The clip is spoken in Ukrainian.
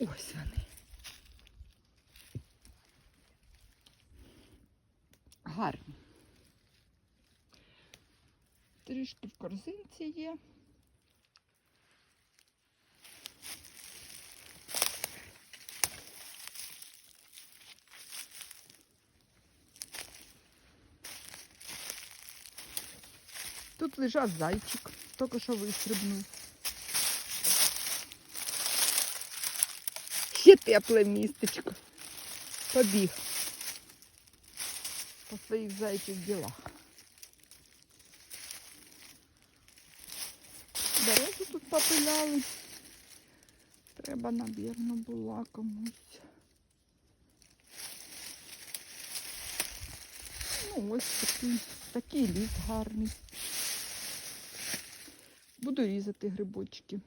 Ось вони. Гарні. Трішки в корзинці є. Тут лежав зайчик, тільки що вистрибнув. Ще тепле містечко. Побіг по своїх зайчих ділах. Березу тут попиляли. Треба, навірно, була комусь. Ну, ось такий, такий ліс гарний. Буду різати грибочки.